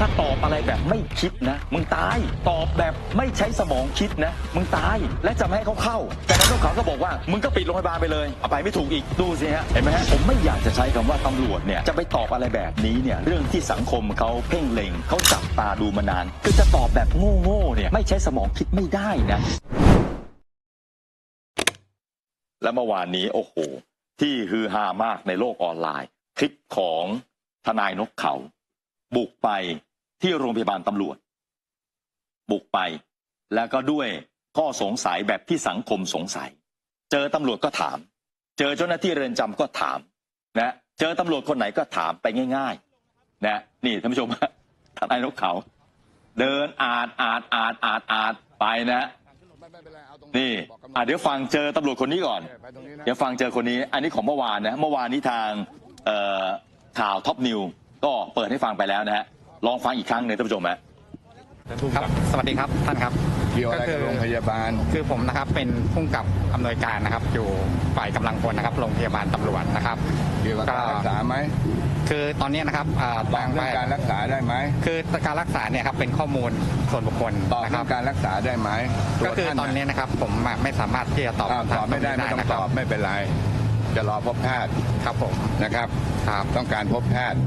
ถ้าตอบอะไรแบบไม่คิดนะ มึงตาย ตอบแบบไม่ใช้สมองคิดนะ มึงตาย และจะไม่ให้เขาเข้า แต่นั้นเขาก็บอกว่า มึงก็ปิดโรงพยาบาลไปเลย เอาไปไม่ถูกอีก ดูสิฮะ เห็นไหมฮะ ผมไม่อยากจะใช้คำว่าตำรวจเนี่ย จะไปตอบอะไรแบบนี้เนี่ย เรื่องที่สังคมเขาเพ่งเล็ง เขาจับตาดูมานาน คือจะตอบแบบโง่ๆเนี่ย ไม่ใช้สมองคิดไม่ได้นะ และเมื่อวานนี้ โอ้โห ที่ฮือฮามากในโลกออนไลน์ คลิปของทนายนกเขา บุกไป ที่โรงพยาบาลตำรวจ บุกไป แล้วก็ด้วยข้อสงสัยแบบที่สังคมสงสัย เจอตำรวจก็ถาม เจอเจ้าหน้าที่เรือนจำก็ถามนะเจอตำรวจคนไหนก็ถามไปง่าย ๆ นะ นี่ท่านผู้ชมฮะทนายนกเขา เดินอ่านอ่านอ่านอ่านอ่านไปนะนี่อะเดี๋ยวฟังเจอตำรวจคนนี้ก่อน เดี๋ยวฟังเจอคนนี้ อันนี้ของเมื่อวานนะ เมื่อวานนี้ทางเอ่อข่าวท็อปนิวก็เปิดให้ฟังไปแล้วนะฮะ ลองฟังอีกครั้งหนึ่งท่านผู้ชมฮะ ครับ สวัสดีครับท่านครับ เกี่ยวอะไรกับโรงพยาบาล คือผมนะครับเป็นผู้กำกับอำนวยการนะครับ อยู่ฝ่ายกำลังพลนะครับโรงพยาบาลตำรวจนะครับ เกี่ยวกับการรักษาไหมคือตอนนี้นะครับอ่าตอบเรื่องการรักษาได้ไหมคือการรักษาเนี่ยครับเป็นข้อมูลส่วนบุคคลตอบนะคเรื่รัอบงการรักษาได้ไหมก็คือวาตอนนี้นะครับผมอะไม่สามารถที่จะตอบอ้าวคำถาตอบไม่ได้ตรไม่งต้นี้องนะคตรัอบไม่เป็นไร จะรอพบแพทย์ครับผมนะครับ ครับ ต้องการพบแพทย์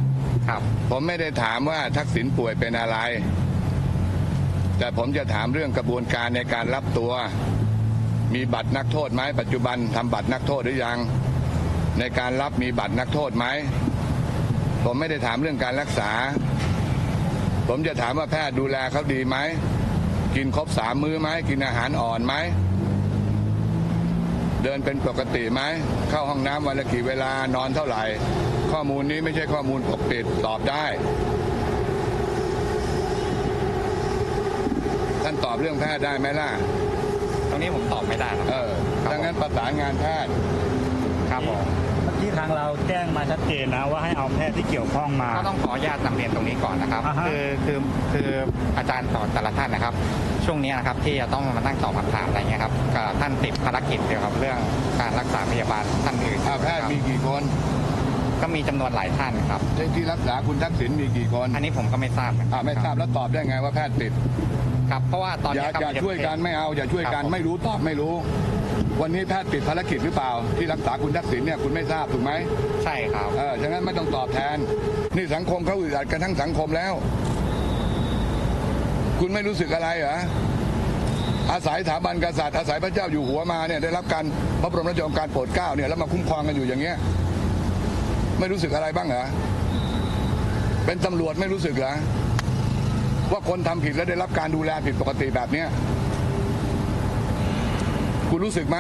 ครับผมไม่ได้ถามว่าทักษิณป่วยเป็นอะไร แต่ผมจะถามเรื่องกระบวนการในการรับตัว มีบัตรนักโทษไหมปัจจุบันทำบัตรนักโทษหรือยัง ในการรับมีบัตรนักโทษไหมผมไม่ได้ถามเรื่องการรักษา ผมจะถามว่าแพทย์ดูแลเขาดีไหมกินครบสามมื้อไหมกินอาหารอ่อนไหมเดินเป็นปกติไหมเข้าห้องน้ำวันละกี่เวลานอนเท่าไหร่ ข้อมูลนี้ไม่ใช่ข้อมูลปกปิดตอบได้ ท่านตอบเรื่องแพทย์ได้ไหมล่ะ ตรงนี้ผมตอบไม่ได้ครับ เออดังนั้นประสานงานแพทย์ครับผมเมื่อกี้ทางเราแจ้งมาชัดเจนนะว่าให้เอาแพทย์ที่เกี่ยวข้องมา ก็ต้องขออนุญาตนำเรียนตรงนี้ก่อนนะครับ อ่าฮะ คือคือคืออาจารย์สอนแต่ละท่านนะครับ ช่วงนี้นะครับที่จะต้องมานั่งตอบคำถามอะไรเงี้ยครับก็ท่านติดภารกิจเกี่ยวกับเรื่องการรักษาพยาบาลท่านอื่นอ่าแพทย์มีกี่คน ก็มีจำนวนหลายท่านครับ ที่รักษาคุณทักษิณมีกี่คนอันนี้ผมก็ไม่ทราบอ่าไม่ทราบแล้วตอบได้ไงว่าแพทย์ติดครับเพราะว่าตอนอย่านี้ครับอย่าช่วยกันไม่เอาอย่าช่วยกันครับผมไม่รู้ตอบไม่รู้ วันนี้แพทย์ติดภารกิจหรือเปล่า ที่รักษาคุณทักษิณเนี่ยคุณไม่ทราบถูกไหมใช่ครับ เออฉะนั้นไม่ต้องตอบแทน นี่สังคมเขาอึดอัดกันทั้งสังคมแล้ว คุณไม่รู้สึกอะไรเหรออาศัยสถาบันกษัตริย์อาศัยพระเจ้าอยู่หัวมาเนี่ยได้รับการพระบรมราชโองการโปรดเกล้าเนี่ยแล้วมาคุ้มครองกันอยู่อย่างเงี้ย ไม่รู้สึกอะไรบ้างเหรอ เป็นตำรวจไม่รู้สึกเหรอ ว่าคนทำผิดแล้วได้รับการดูแลผิดปกติแบบเนี้ยคุณรู้สึกไหม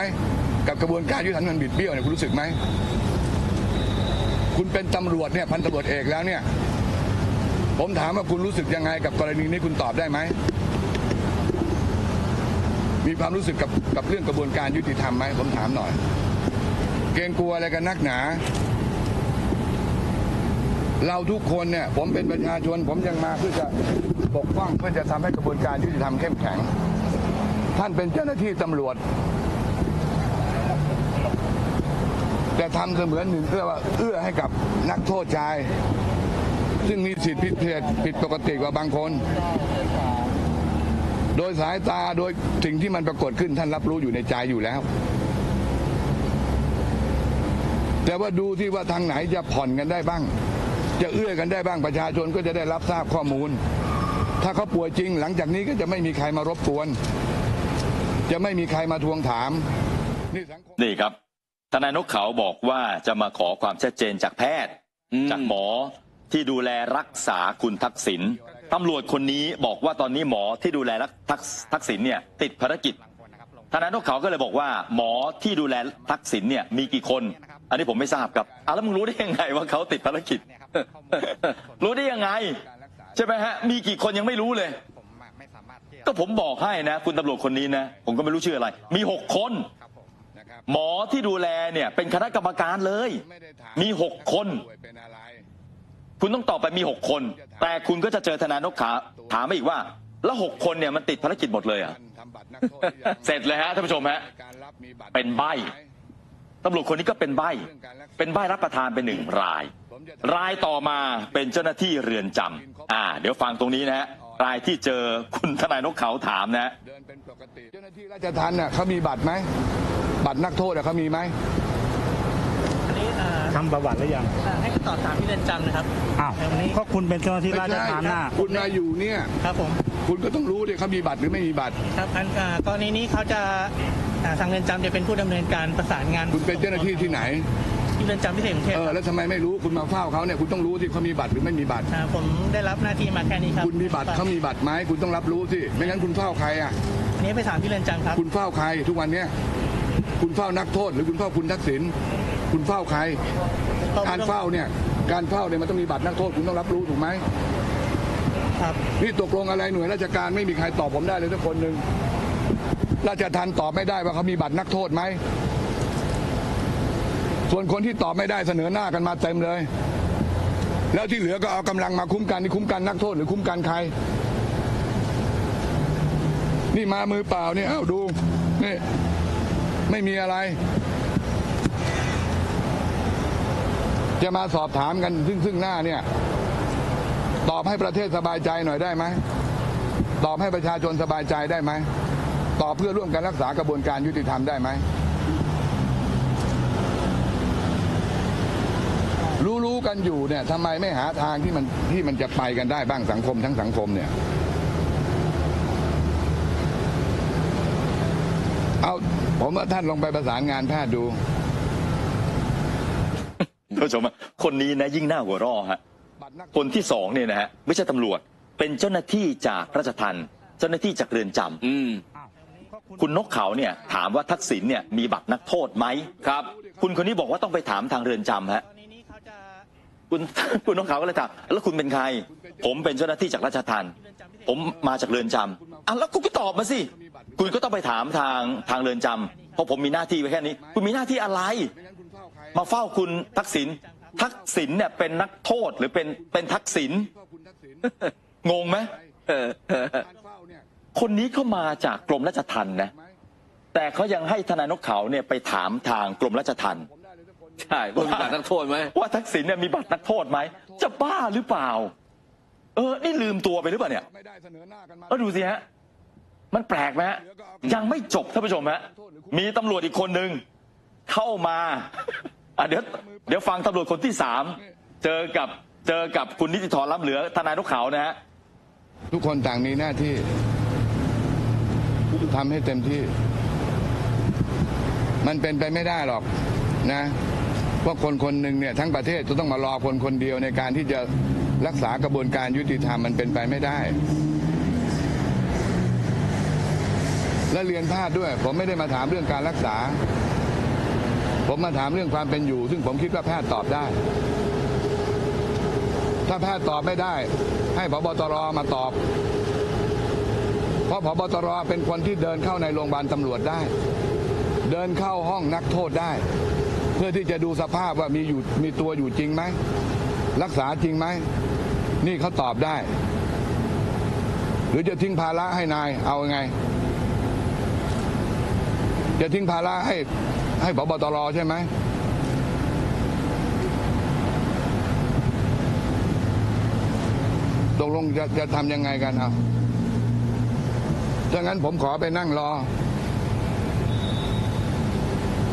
กับกระบวนการยุติธรรมมันบิดเบี้ยวเนี่ยคุณรู้สึกไหม คุณเป็นตำรวจเนี่ยพันตำรวจเอกแล้วเนี่ย ผมถามว่าคุณรู้สึกยังไงกับกรณีนี้คุณตอบได้ไหม มีความรู้สึกกับกับเรื่องกระบวนการยุติธรรมไหมผมถามหน่อย เกรงกลัวอะไรกันนักหนา เราทุกคนเนี่ยผมเป็นประชาชน ผมยังมาเพื่อจะปกป้องเพื่อจะทำให้กระบวนการยุติธรรมเข้มแข็ง ท่านเป็นเจ้าหน้าที่ตำรวจ แต่ทำเสมือนหนึ่งเพื่อว่าเอื้อให้กับนักโทษชาย ซึ่งมีสิทธิพิเศษผิดปกติกว่าบางคน โดยสายตาโดยสิ่งที่มันปรากฏขึ้นท่านรับรู้อยู่ในใจอยู่แล้วแต่ว่าดูที่ว่าทางไหนจะผ่อนกันได้บ้าง จะเอื้อกันได้บ้างประชาชนก็จะได้รับทราบข้อมูล ถ้าเขาป่วยจริง หลังจากนี้ก็จะไม่มีใครมารบกวน จะไม่มีใครมาทวงถาม นี่สังคมนี่ครับทนายนกเขาบอกว่าจะมาขอความชัดเจนจากแพทย์ จากหมอที่ดูแลรักษาคุณทักษิณตำรวจคนนี้บอกว่าตอนนี้หมอที่ดูแลรักทักทักษิณเนี่ยติดภารกิจ ทนายนกเขาก็เลยบอกว่า หมอที่ดูแลทักษิณเนี่ยมีกี่คน อันนี้ผมไม่ทราบครับอะแล้วมึงรู้ได้ยังไงว่าเขาติดภารกิจ รู้ได้ยังไง ใช่ไหมฮะ มีกี่คนยังไม่รู้เลย ก็ผมบอกให้นะ คุณตำรวจคนนี้นะ ผมก็ไม่รู้ชื่ออะไร มีหกคน หมอที่ดูแลเนี่ย เป็นคณะกรรมการเลย มีหกคน คุณต้องตอบไปมีหกคน แต่คุณก็จะเจอทนายนกขาถามมาอีกว่า แล้วหกคนเนี่ยมันติดภารกิจหมดเลยอะ ทำบัตรนักโทษหรือยังเสร็จเลยฮะท่านผู้ชมฮะการรับมีบัตรเป็นใบ้ตำรวจคนนี้ก็เป็นใบ้เป็นใบ้รับประทานเป็นหนึ่งรายผมรายต่อมาเป็นเจ้าหน้าที่เรือนจำอ่า เดี๋ยวฟังตรงนี้นะฮะรายที่เจอคุณทนายนกเขาถามนะฮะเดินเป็นปกติเจ้าหน้าที่ราชทัณฑ์น่ะเขามีบัตรไหมบัตรนักโทษน่ะเขามีไหมอันนี้ เอ่อทำประวัติหรือยังเอ่อให้ตอบถามที่เรือนจำนะครับอ้าววันนี้ก็คุณเป็นเจ้าหน้าที่ไม่ราชใช่ทานน่ะคุณมาอยู่เนี่ย ครับผมคุณก็ต้องรู้ดิเขามีบัตรหรือไม่มีบัตร ครับอันอ่ากรณีนี้เขาจะอ่าทางเรือนจำจะเป็นผู้ดำเนินการประสานงานคุณเป็นเจ้าหน้าที่ที่ไหน ที่เรือนจำพิเศษกรุงเทพเออครับแล้วทำไมไม่รู้คุณมาเฝ้าเขาเนี่ยคุณต้องรู้ที่เขามีบัตรหรือไม่มีบัตร อ่าผมได้รับหน้าที่มาแค่นี้ครับคุณมีบัตรเขามีบัตรไหมคุณต้องรับรู้สิไม่งั้นคุณเฝ้าใครอะ อันนี้ไปถามที่เรือนจำครับคุณเฝ้าใครทุกวันเนี้ยคุณเฝ้านักโทษหรือคุณเฝ้าคุณทักษิณ คุณเฝ้าใคร การเฝ้าเนี่ย การเฝ้าเนี่ยมันต้องมีบัตรนักโทษคุณต้องรับรู้ถูกไหมครับนี่ตกลงอะไรหน่วยราชการไม่มีใครตอบผมได้เลยทุกคนหนึ่งราชทันตอบไม่ได้ว่าเขามีบัตรนักโทษไหมส่วนคนที่ตอบไม่ได้เสนอหน้ากันมาเต็มเลย แล้วที่เหลือก็เอากำลังมาคุ้มกันนี่คุ้มกันนักโทษหรือคุ้มกันใคร นี่มามือเปล่าเนี่ยเอ้าดูนี่ไม่มีอะไร จะมาสอบถามกันซึ่งซึ่งหน้าเนี่ย ตอบให้ประเทศสบายใจหน่อยได้ไหมตอบให้ประชาชนสบายใจได้ไหมตอบเพื่อร่วมกันรักษากระบวนการยุติธรรมได้ไหมรู้ๆกันอยู่เนี่ยทำไมไม่หาทางที่มันที่มันจะไปกันได้บ้างสังคมทั้งสังคมเนี่ย เอาผมว่าท่านลองไปประสานงานแพทย์ดู ท่านผู้ชมฮะคนนี้นะยิ่งน่าหัวเรอฮะคนที่สองเนี่ยนะฮะไม่ใช่ตำรวจ เป็นเจ้าหน้าที่จากราชทันเจ้าหน้าที่จากเรือนจำอืมคุณนกเขาเนี่ยถามว่าทักษิณเนี่ยมีบัตรนักโทษไหมครับ คุณคนนี้บอกว่าต้องไปถามทางเรือนจำฮะกรณีนี้เขาจะคุณคุณนกเขาก็เลยถามแล้วคุณเป็นใคร ผมเป็นเจ้าหน้าที่จากราชทันผมมาจากเรือนจำอะแล้วคุณก็ตอบมาสิคุณก็ต้องไปถามทางทางเรือนจำเพราะผมมีหน้าที่ไว้แค่นี้ คุณมีหน้าที่อะไร มาเฝ้าคุณทักษิณทักษิณเนี่ยเป็นนักโทษหรือเป็นเป็นทักษิณงงไหมเออเออคนนี้เข้ามาจากกรมราชทัณฑ์นะ แต่เขายังให้ทนายนกเขาเนี่ยไปถามทางกรมราชทัณฑ์ใช่คุณมีการนักโทษไหมว่าทักษิณเนี่ยมีบัตรนักโทษไหมจะบ้าหรือเปล่า เออ นี่ลืมตัวไปหรือเปล่าเนี่ยไม่ได้เสนอหน้ากันมาเออดูสิฮะมันแปลกไหมฮะยังไม่จบท่านผู้ชมฮะมีตำรวจอีกคนหนึ่งเข้ามา อะเดี๋ยวเดี๋ยวฟังตำรวจคนที่สามเจอกับเจอกับคุณนิติธรล้ำเหลือทนายนกเขานะฮะทุกคนต่างมีหน้าที่ทำให้เต็มที่ มันเป็นไปไม่ได้หรอกนะว่าคนคนหนึ่งเนี่ยทั้งประเทศจะต้องมารอคนคนเดียวในการที่จะรักษากระบวนการยุติธรรมมันเป็นไปไม่ได้ และเรียนพลาดด้วย ผมไม่ได้มาถามเรื่องการรักษา ผมมาถามเรื่องความเป็นอยู่ ซึ่งผมคิดว่าแพทย์ตอบได้ ถ้าแพทย์ตอบไม่ได้ ให้พบตรมาตอบ เพราะพบตรเป็นคนที่เดินเข้าในโรงพยาบาลตำรวจได้ เดินเข้าห้องนักโทษได้ เพื่อที่จะดูสภาพว่ามีอยู่มีตัวอยู่จริงไหมรักษาจริงไหมนี่เขาตอบได้ หรือจะทิ้งภาระให้นายเอาไง จะทิ้งภาระให้ ให้พบตรใช่ไหมตกลงจะจะทำยังไงกันเอาถ้างั้นผมขอไปนั่งรอ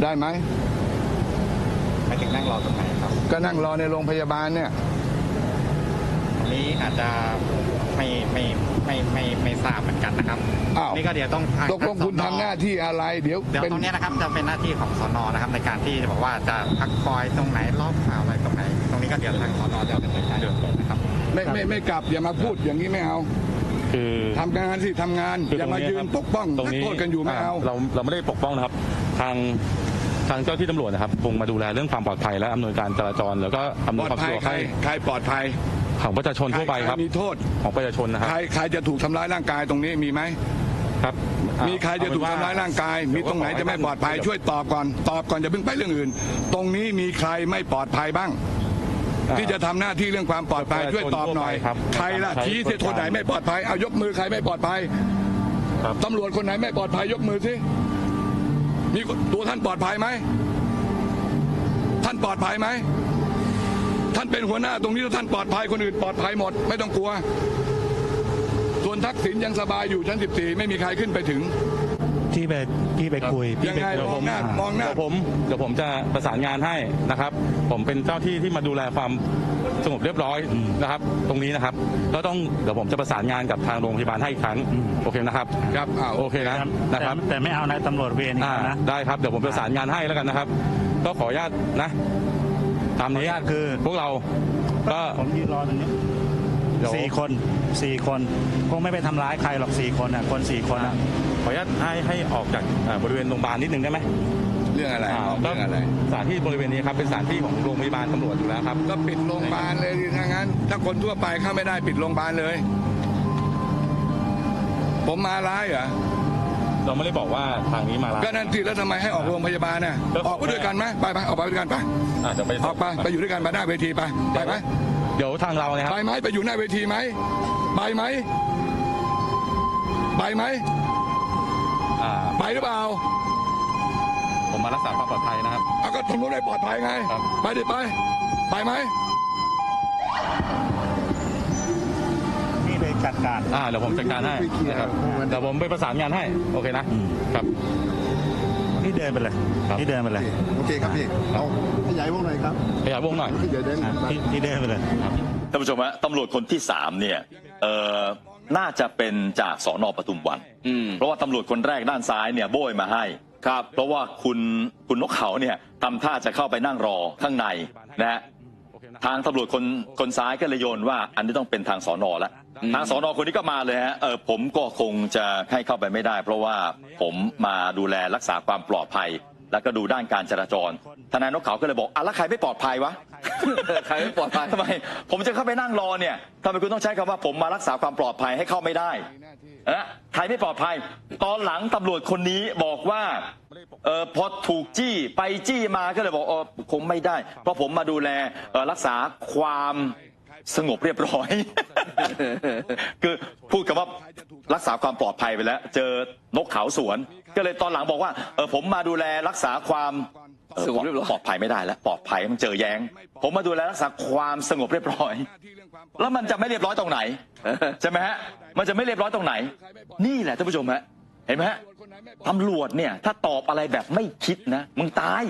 ได้ไหมไปถึงนั่งรอตรงไหนครับ ก็นั่งรอในโรงพยาบาลเนี่ยอันนี้อาจจะไม่ไม่ ไม่ไม่ไม่ทราบเหมือนกันนะครับอ้าว นี่ก็เดี๋ยวต้องทางตกลงคุณสทำหน้าที่อะไร เดี๋ยวเดี๋ยวเป็นตรงเนี้ยนะครับจะเป็นหน้าที่ของสนนะครับ ในการที่จะบอกว่าจะพักคอยตรงไหนรอบข่าวอะไรตรงไหน ตรงนี้ก็เดี๋ยวทางสนจะเป็นการเดินนะครับ ไม่ไม่ไม่กลับอย่ามาพูดอย่างนี้ไม่เอาคือ ทำงานสิทำงาน คืออย่ามาตรงยืเนี้นครับปกป้องตรงนักนี้โทษกันอยู่ไม่เอา เราเราไม่ได้ปกป้องนะครับ ทางทางเจ้าที่ตำรวจนะครับคงมาดูแลเรื่องความปลอดภัยและอำนวยการจราจรแล้วก็อำนปวยลอดความภัสะยดวกใครให้ ใครปลอดภัย ของประชาชนทั่วไปครับใครมีโทษของประชาชนนะครับ ใครใครจะถูกทำร้ายร่างกายตรงนี้มีไหมครับอ่มีใครจะถูกทำร้ายร่างกาย มีตรงไหนจะไม่ปลอดภัยช่วยตอบก่อน ตอบก่อนจะเพิ่งไปเรื่องอื่น ตรงนี้มีใครไม่ปลอดภัยบ้างอ่าที่จะทำหน้าที่เรื่องความปลอดภัยช่วยตอบหน่อยครับใครล่ะใช้ชี้สิคนไหนไม่ปลอดภัยเอายกมือใครไม่ปลอดภัยครับตำรวจคนไหนไม่ปลอดภัยยกมือสิมีตัวท่านปลอดภัยไหมท่านปลอดภัยไหม ท่านเป็นหัวหน้าตรงนี้ถ้าท่านปลอดภัยคนอื่นปลอดภัยหมด ไม่ต้องกลัว ส่วนทักษิณยังสบายอยู่ชั้น 14 ไม่มีใครขึ้นไปถึงที่ไปพี่ไปคุยพี่ยังไปไงคุยมองหน้ามองหน้าเดี๋ยวผมเดี๋ยวผมจะประสานงานให้นะครับ ผมเป็นเจ้าที่ที่มาดูแลความสงบเรียบร้อยนะครับ ตรงนี้นะครับก็ต้องเดี๋ยวผมจะประสานงานกับทางโรงพยาบาลให้อีกครั้งโอเคนะครับครับอ้าวโอเคนะแต่นะครับ แต่ไม่เอานายตำรวจเวรอีกอ่านะได้ครับเดี๋ยวผมประสานงานให้แล้วกันนะครับ ก็ขออนุญาตนะ ตามนี้ขออนุญาตคือ พวกเรา ก็ผมยืนรอตรงนี้เดี๋ยวสี่คนสี่คนคงไม่ไปทำร้ายใครหรอกสี่คนอะคนสี่คนอะขออนุญาตให้ให้ออกจากอ่าบริเวณโรงพยาบาลนิดนึงได้ไหมเรื่องอะไรอ่าบอกก็เรื่องอะไร สถานที่บริเวณนี้ครับเป็นสถานที่ของโรงพยาบาลตำรวจอยู่แล้วครับ ก็ปิดโรงพยาบาลเลยดิถ้างั้น ถ้าคนทั่วไปเข้าไม่ได้ปิดโรงพยาบาลเลย ผมมาร้ายเหรอ เราไม่ได้บอกว่าทางนี้มาแล้วก็นั่นสิแล้วทำไมให้ออกโรงพยาบาลน่ะก็ออกไปด้วยกันไหมไปไปออกไปด้วยกันไปอะเดี๋ยวไปออกไปไปอยู่ด้วยกันไปหน้าเวทีไปไปไหมเดี๋ยวทางเราเนี่ยครับไปไหมไปอยู่หน้าเวทีไหมไปไหมไปไหมอ่าไปหรือเปล่า ผมมารักษาความปลอดภัยนะครับเอาก็ทำรู้ได้ปลอดภัยไงครับไปดิไป ไปไหมนี่ไปจัด การอ่าเดี๋ยวผมจัดการให้นะครับเดี๋ยวผมไปประสานงานให้โอเคนะอืมครับพี่เดินไปเลยครับพี่เดินไปเลยโอเคครับพี่เอาขยายวงหน่อยครับขยายวงหน่อยเดี๋ยวเดินอะพี่พี่เดินไปเลยท่านผู้ชมฮะตำรวจคนที่สามเนี่ยเอ่อน่าจะเป็นจากสอนอปทุมวันอืมเพราะว่าตำรวจคนแรกด้านซ้ายเนี่ยโบยมาให้ครับ เพราะว่าคุณคุณนกเขาเนี่ยทำท่าจะเข้าไปนั่งรอข้างในนะฮะ ทางตำรวจคนคนซ้ายก็เลยโยนว่า อันนี้ต้องเป็นทางสอนอแล้วอืมทางสอนอคนนี้ก็มาเลยฮะเออผมก็คงจะให้เข้าไปไม่ได้ เพราะว่าผมมาดูแลรักษาความปลอดภัย แล้วก็ดูด้านการจราจรทนายนกเขาก็เลยบอกอะแล้วใครไม่ปลอดภัยวะ ใครไม่ปลอดภัยทำไม ผมจะเข้าไปนั่งรอเนี่ยทำไมคุณต้องใช้คำว่าผมมารักษาความปลอดภัยให้เข้าไม่ได้เอะใครไม่ปลอดภัย ตอนหลังตำรวจคนนี้บอกว่าเออพอถูกจี้ไปจี้มาก็เลยบอกเออคงไม่ได้ เพราะผมมาดูแลรักษาความสงบเรียบร้อย คือพูดคำว่ารักษาความปลอดภัยไปแล้ว เจอนกเขาสวน ก็เลยตอนหลังบอกว่าเออผมมาดูแลรักษาความ สงบเรียบร้อย ปลอดภัยไม่ได้แล้ว ปลอดภัยมันเจอแย้ง ผมมาดูแลรักษาความสงบเรียบร้อย แล้วมันจะไม่เรียบร้อยตรงไหน ใช่ไหมฮะ มันจะไม่เรียบร้อยตรงไหน นี่แหละท่านผู้ชมฮะ เห็นไหมฮะตำรวจเนี่ย ถ้าตอบอะไรแบบไม่คิดนะ มึงตาย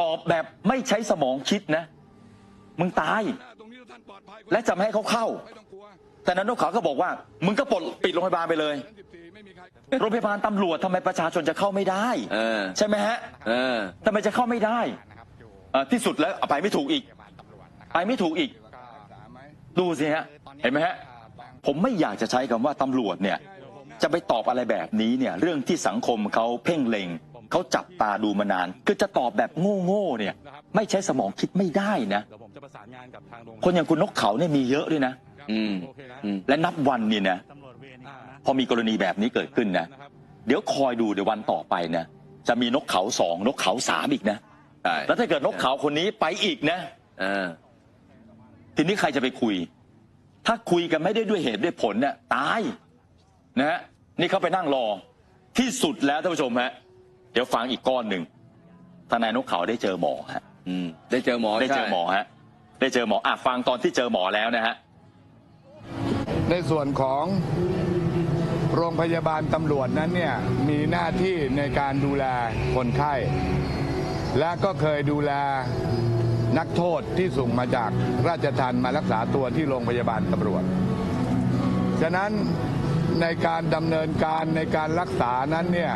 ตอบแบบไม่ใช้สมองคิดนะ มึงตาย และจะไม่ให้เขาเข้า แต่นั้นนกเขาก็บอกว่า มึงก็ปลดปิดโรงพยาบาลไปเลย โรงพยาบาลตำรวจทำไมประชาชนจะเข้าไม่ได้ เออ ใช่ไหมฮะเออ ทำไมจะเข้าไม่ได้เอ่อที่สุดแล้วเอาไปไม่ถูกอีก ไปไม่ถูกอีก ดูสิฮะ เห็นไหมฮะ ผมไม่อยากจะใช้คำว่าตำรวจเนี่ย จะไปตอบอะไรแบบนี้เนี่ย เรื่องที่สังคมเขาเพ่งเล็งเขาจับตาดูมานาน คือจะตอบแบบโง่ๆเนี่ย ไม่ใช้สมองคิดไม่ได้นะเดี๋ยวผมจะประสานงานกับทางโรงคนอย่างคุณนกเขาเนี่ยมีเยอะด้วยนะ อืมโอเคนะอืม และนับวันเนี่ยนะ ตำรวจเวรอีกนะพอมีกรณีแบบนี้เกิดขึ้นนะ เดี๋ยวคอยดูเดี๋ยววันต่อไปนะ จะมีนกเขาสองนกเขาสามอีกนะใช่แล้วถ้าเกิดนกเขาคนนี้ไปอีกนะเออทีนี้ใครจะไปคุย ถ้าคุยกันไม่ได้ด้วยเหตุด้วยผลเนี่ยตายนะฮะนี่เขาไปนั่งรอ ที่สุดแล้วท่านผู้ชมฮะเดี๋ยวฟังอีกก้อนหนึ่งทนายนกเขาได้เจอหมอฮะอืมได้เจอหมอได้เจอหมอใช่ฮะได้เจอหมออะฟังตอนที่เจอหมอแล้วนะฮะ ในส่วนของโรงพยาบาลตำรวจนั้นเนี่ยมีหน้าที่ในการดูแลคนไข้ และก็เคยดูแลนักโทษที่ส่งมาจากราชทันมารักษาตัวที่โรงพยาบาลตำรวจ ฉะนั้นในการดำเนินการในการรักษานั้นเนี่ย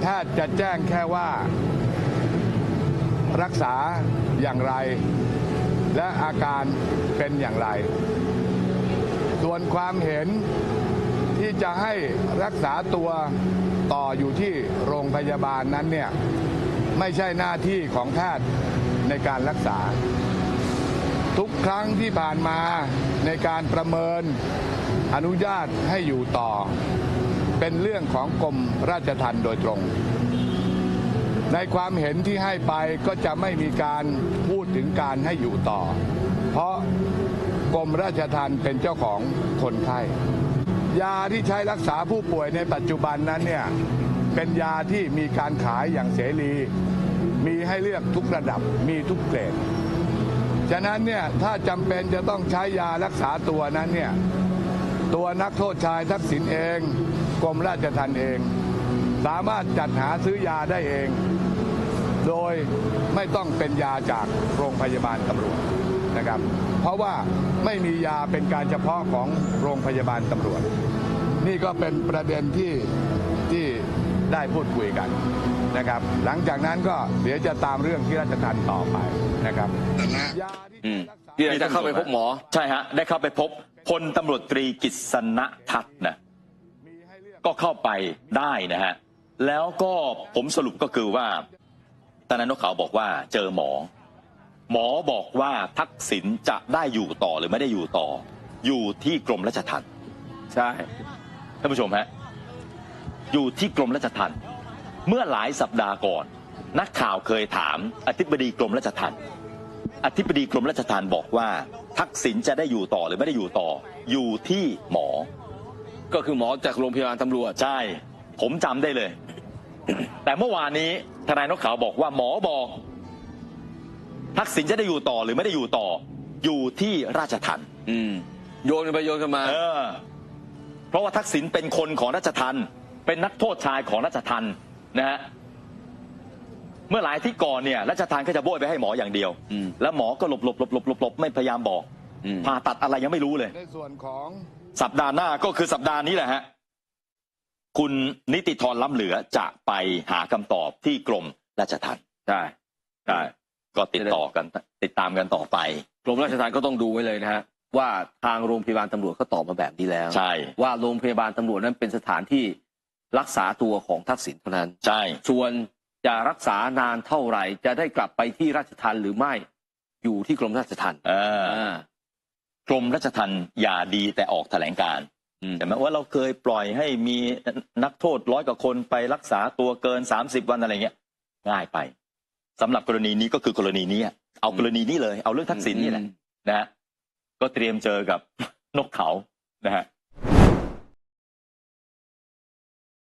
แพทย์จะแจ้งแค่ว่า รักษาอย่างไร และอาการเป็นอย่างไร ส่วนความเห็นที่จะให้รักษาตัวต่ออยู่ที่โรงพยาบาลนั้นเนี่ยไม่ใช่หน้าที่ของแพทย์ในการรักษา ทุกครั้งที่ผ่านมาในการประเมินอนุญาตให้อยู่ต่อ เป็นเรื่องของกรมราชทัณฑ์โดยตรง ในความเห็นที่ให้ไปก็จะไม่มีการพูดถึงการให้อยู่ต่อ เพราะ กรมราชทัณฑ์เป็นเจ้าของคนไข้ ยาที่ใช้รักษาผู้ป่วยในปัจจุบันนั้นเนี่ยเป็นยาที่มีการขายอย่างเสรี มีให้เลือกทุกระดับมีทุกเกรดฉะนั้นเนี่ยถ้าจำเป็นจะต้องใช้ยารักษาตัวนั้นเนี่ยตัวนักโทษชายทักษิณเองกรมราชทัณฑ์เอง สามารถจัดหาซื้อยาได้เอง โดยไม่ต้องเป็นยาจากโรงพยาบาลตำรวจ นะครับ เพราะว่าไม่มียาเป็นการเฉพาะของโรงพยาบาลตำรวจ นี่ก็เป็นประเด็นที่ที่ได้พูดคุยกันนะครับ หลังจากนั้นก็เดี๋ยวจะตามเรื่องที่ราชทัณฑ์ต่อไปนะครับยาที่อืมรักษาที่เราจะเข้าไปพบหมอใช่ฮะได้เข้าไปพบพลตำรวจตรีกิษณทัศน์นะก็เข้าไปได้นะฮะแล้วก็ผมสรุปก็คือว่าตอนนั้นนกเขาบอกว่าเจอหมอ หมอบอกว่าทักษิณจะได้อยู่ต่อหรือไม่ได้อยู่ต่อ อยู่ที่กรมราชทัณฑ์ใช่ท่านผู้ชมฮะอยู่ที่กรมราชทัณฑ์เมื่อหลายสัปดาห์ก่อน นักข่าวเคยถามอธิบดีกรมราชทัณฑ์อธิบดีกรมราชทัณฑ์บอกว่า ทักษิณจะได้อยู่ต่อหรือไม่ได้อยู่ต่อ อยู่ที่หมอ ก็คือหมอจากโรงพยาบาลตำรวจใช่ ผมจำได้เลย แต่เมื่อวานนี้ทนายนกเขาวบอกว่าหมอบอก ทักษิณจะได้อยู่ต่อหรือไม่ได้อยู่ต่อ อยู่ที่ราชทัณฑ์อืมโยนกันไปโยนกันมา เออ เพราะว่าทักษิณเป็นคนของราชทัณฑ์เป็นนักโทษชายของราชทัณฑ์นะฮะเมื่อหลายที่ก่อนเนี่ยราชทัณฑ์ก็จะโบยไปให้หมออย่างเดียว อืม แล้วหมอก็หลบหลบหลบหลบหลบหลบไม่พยายามบอก อืม ผ่าตัดอะไรยังไม่รู้เลย ในส่วนของสัปดาห์หน้าก็คือสัปดาห์นี้แหละฮะ คุณนิติธรล้ำเหลือจะไปหาคำตอบที่กรมราชทัณฑ์ ใช่ ใช่ ก็ติดต่อกันติดตามกันต่อไปกรมราชทัณฑ์ก็ต้องดูไว้เลยนะฮะว่าทางโรงพยาบาลตำรวจเขาตอบมาแบบนี้แล้วใช่ว่าโรงพยาบาลตำรวจนั้นเป็นสถานที่รักษาตัวของทักษิณเท่านั้นใช่ส่วนจะรักษานานเท่าไหร่ จะได้กลับไปที่ราชทัณฑ์หรือไม่อยู่ที่กรมราชทัณฑ์เอออ่ากรมราชทัณฑ์อย่าดีแต่ออกแถลงการณ์อืมแต่แม้ว่าเราเคยปล่อยให้มีนักโทษร้อยกว่าคนไปรักษาตัวเกิน30วันอะไรเงี้ยง่ายไป สำหรับกรณีนี้ก็คือกรณีนี้อะเอากรณีนี้เลย เอาเรื่องทักษิณนี่แหละนะฮะก็เตรียมเจอกับนกเขานะฮะ